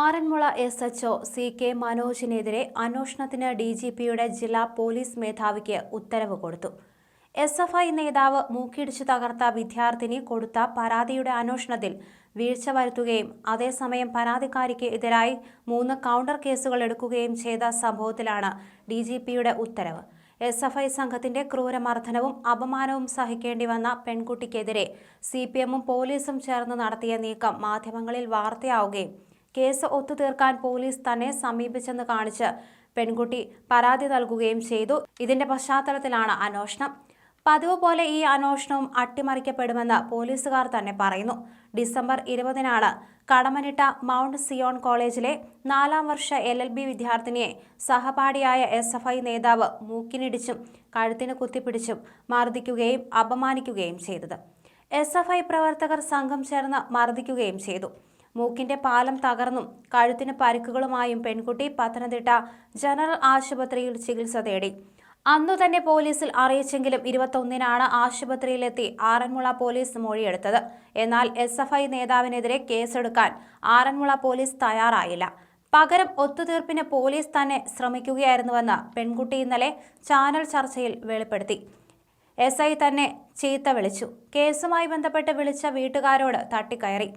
Aranmula S H O C K മനോജിനെതിരെ അന്വേഷണത്തിന് D G പിയുടെ ജില്ലാ പോലീസ് മേധാവിക്ക് ഉത്തരവ് കൊടുത്തു. എസ് എഫ് ഐ നേതാവ് മൂക്കിടിച്ചു തകർത്ത വിദ്യാർത്ഥിനി കൊടുത്ത പരാതിയുടെ അന്വേഷണത്തിൽ വീഴ്ച വരുത്തുകയും അതേസമയം പരാതിക്കാരിക്ക് എതിരായി മൂന്ന് കൗണ്ടർ കേസുകൾ എടുക്കുകയും ചെയ്ത സംഭവത്തിലാണ് ഡി ജി പിയുടെ ഉത്തരവ്. എസ് എഫ് ഐ സംഘത്തിന്റെ ക്രൂരമർദ്ദനവും അപമാനവും സഹിക്കേണ്ടി വന്ന പെൺകുട്ടിക്കെതിരെ സി പി എമ്മും പോലീസും ചേർന്ന് നടത്തിയ നീക്കം മാധ്യമങ്ങളിൽ വാർത്തയാവുകയും കേസ് ഒത്തുതീർക്കാൻ പോലീസ് തന്നെ സമീപിച്ചെന്ന് കാണിച്ച് പെൺകുട്ടി പരാതി നൽകുകയും ചെയ്തു. ഇതിന്റെ പശ്ചാത്തലത്തിലാണ് അന്വേഷണം. പതിവ് പോലെ ഈ അന്വേഷണവും അട്ടിമറിക്കപ്പെടുമെന്ന് പോലീസുകാർ തന്നെ പറയുന്നു. ഡിസംബർ ഇരുപതിനാണ് കടമനിട്ട മൗണ്ട് സിയോൺ കോളേജിലെ നാലാം വർഷ എൽ എൽ ബി വിദ്യാർത്ഥിനിയെ സഹപാഠിയായ എസ് എഫ് ഐ നേതാവ് മൂക്കിനിടിച്ചും കഴുത്തിന് കുത്തിപ്പിടിച്ചും മർദ്ദിക്കുകയും അപമാനിക്കുകയും ചെയ്തത്. എസ് എഫ് ഐ പ്രവർത്തകർ സംഘം ചേർന്ന് മർദ്ദിക്കുകയും ചെയ്തു. മൂക്കിന്റെ പാലം തകർന്നും കഴുത്തിന് പരിക്കുകളുമായും പെൺകുട്ടി പത്തനംതിട്ട ജനറൽ ആശുപത്രിയിൽ ചികിത്സ തേടി. അന്നു തന്നെ പോലീസിൽ അറിയിച്ചെങ്കിലും ഇരുപത്തൊന്നിനാണ് ആശുപത്രിയിലെത്തി ആറന്മുള പോലീസ് മൊഴിയെടുത്തത്. എന്നാൽ എസ് എഫ് ഐ നേതാവിനെതിരെ കേസെടുക്കാൻ ആറന്മുള പോലീസ് തയ്യാറായില്ല. പകരം ഒത്തുതീർപ്പിന് പോലീസ് തന്നെ ശ്രമിക്കുകയായിരുന്നുവെന്ന് പെൺകുട്ടി ഇന്നലെ ചാനൽ ചർച്ചയിൽ വെളിപ്പെടുത്തി. എസ് ഐ തന്നെ ചീത്ത വിളിച്ചു. കേസുമായി ബന്ധപ്പെട്ട് വിളിച്ച വീട്ടുകാരോട് തട്ടിക്കയറി.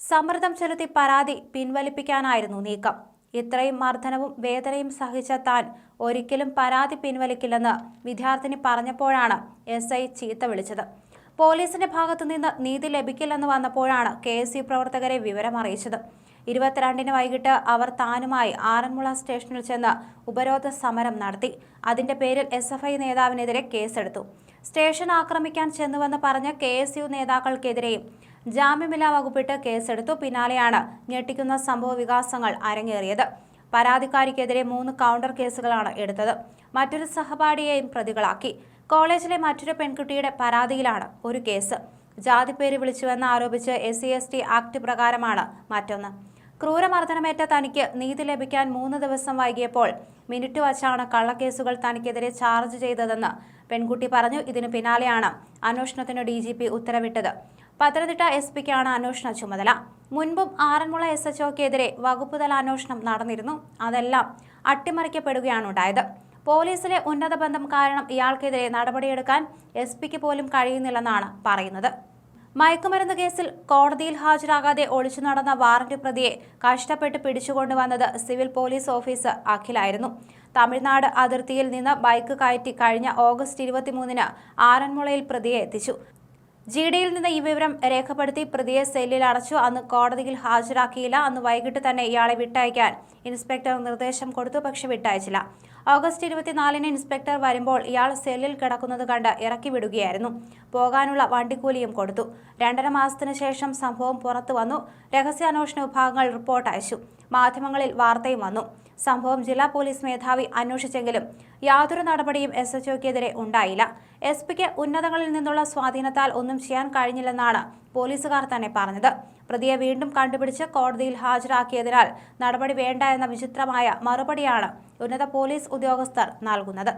സമ്മർദ്ദം ചെലുത്തി പരാതി പിൻവലിപ്പിക്കാനായിരുന്നു നീക്കം. ഇത്രയും മർദ്ദനവും വേദനയും സഹിച്ച താൻ ഒരിക്കലും പരാതി പിൻവലിക്കില്ലെന്ന് വിദ്യാർത്ഥിനി പറഞ്ഞപ്പോഴാണ് എസ് ഐ ചീത്ത വിളിച്ചത്. പോലീസിന്റെ ഭാഗത്തുനിന്ന് നീതി ലഭിക്കില്ലെന്ന് വന്നപ്പോഴാണ് കെ എസ് യു പ്രവർത്തകരെ വിവരമറിയിച്ചത്. ഇരുപത്തിരണ്ടിന് വൈകിട്ട് അവർ താനുമായി ആറന്മുള സ്റ്റേഷനിൽ ചെന്ന് ഉപരോധ സമരം നടത്തി. അതിന്റെ പേരിൽ എസ് എഫ് ഐ നേതാവിനെതിരെ കേസെടുത്തു. സ്റ്റേഷൻ ആക്രമിക്കാൻ ചെന്നുവെന്ന് പറഞ്ഞ കെ എസ് യു നേതാക്കൾക്കെതിരെയും ജാമ്യമില്ലാ വകുപ്പിട്ട് കേസെടുത്തു. പിന്നാലെയാണ് ഞെട്ടിക്കുന്ന സംഭവ വികാസങ്ങൾ അരങ്ങേറിയത്. പരാതിക്കാരിക്കെതിരെ മൂന്ന് കൗണ്ടർ കേസുകളാണ് എടുത്തത്. മറ്റൊരു സഹപാഠിയെയും പ്രതികളാക്കി. കോളേജിലെ മറ്റൊരു പെൺകുട്ടിയുടെ പരാതിയിലാണ് ഒരു കേസ്. ജാതിപ്പേര് വിളിച്ചുവെന്ന് ആരോപിച്ച് S C S T act പ്രകാരമാണ് മറ്റൊന്ന്. ക്രൂരമർദ്ദനമേറ്റ തനിക്ക് നീതി ലഭിക്കാൻ മൂന്ന് ദിവസം വൈകിയപ്പോൾ മിനിറ്റ് വച്ചാണ് കള്ളക്കേസുകൾ തനിക്കെതിരെ ചാർജ് ചെയ്തതെന്ന് പെൺകുട്ടി പറഞ്ഞു. ഇതിനു പിന്നാലെയാണ് അന്വേഷണത്തിന് ഡി ഉത്തരവിട്ടത്. പത്തനംതിട്ട എസ് പിക്കാണ് അന്വേഷണ ചുമതല. മുൻപും ആറന്മുള എസ് എച്ച് ഒക്കെതിരെ വകുപ്പുതല അന്വേഷണം നടന്നിരുന്നു. അതെല്ലാം അട്ടിമറിക്കപ്പെടുകയാണ് ഉണ്ടായത് പോലീസിലെ ഉന്നത ബന്ധം കാരണം ഇയാൾക്കെതിരെ നടപടിയെടുക്കാൻ എസ് പിക്ക് പോലും കഴിയുന്നില്ലെന്നാണ് പറയുന്നത്. മയക്കുമരുന്ന് കേസിൽ കോടതിയിൽ ഹാജരാകാതെ ഒളിച്ചു നടന്ന വാറന്റ് പ്രതിയെ കഷ്ടപ്പെട്ട് പിടിച്ചുകൊണ്ടുവന്നത് സിവിൽ പോലീസ് ഓഫീസർ അഖിലായിരുന്നു. തമിഴ്നാട് അതിർത്തിയിൽ നിന്ന് ബൈക്ക് കയറ്റി കഴിഞ്ഞ ഓഗസ്റ്റ് ഇരുപത്തിമൂന്നിന് ആറന്മുളയിൽ പ്രതിയെ എത്തിച്ചു. ജി ഡിയിൽ നിന്ന് ഈ വിവരം രേഖപ്പെടുത്തി പ്രതിയെ സെല്ലിൽ അടച്ചു. അന്ന് കോടതിയിൽ ഹാജരാക്കിയില്ല. അന്ന് വൈകിട്ട് തന്നെ ഇയാളെ വിട്ടയക്കാൻ ഇൻസ്പെക്ടർ നിർദ്ദേശം കൊടുത്തു പക്ഷെ വിട്ടയച്ചില്ല. ഓഗസ്റ്റ് ഇരുപത്തിനാലിന് ഇൻസ്പെക്ടർ വരുമ്പോൾ ഇയാൾ സെല്ലിൽ കിടക്കുന്നത് കണ്ട് ഇറക്കി വിടുകയായിരുന്നു. പോകാനുള്ള വണ്ടിക്കൂലിയും കൊടുത്തു. രണ്ടര മാസത്തിനു ശേഷം സംഭവം പുറത്തു വന്നു. രഹസ്യാന്വേഷണ വിഭാഗങ്ങൾ റിപ്പോർട്ട് അയച്ചു. മാധ്യമങ്ങളിൽ വാർത്തയും വന്നു. സംഭവം ജില്ലാ പോലീസ് മേധാവി അന്വേഷിച്ചെങ്കിലും യാതൊരു നടപടിയും എസ് എച്ച്ഒക്കെതിരെ ഉണ്ടായില്ല. എസ് പിക്ക് ഉന്നതങ്ങളിൽ നിന്നുള്ള സ്വാധീനത്താൽ ഒന്നും ചെയ്യാൻ കഴിഞ്ഞില്ലെന്നാണ് പോലീസുകാർ തന്നെ പറഞ്ഞത്. പ്രതിയെ വീണ്ടും കണ്ടുപിടിച്ച് കോടതിയിൽ ഹാജരാക്കിയതിനാൽ നടപടി വേണ്ട എന്ന വിചിത്രമായ മറുപടിയാണ് ഉന്നത പോലീസ് ഉദ്യോഗസ്ഥർ നൽകുന്നത്.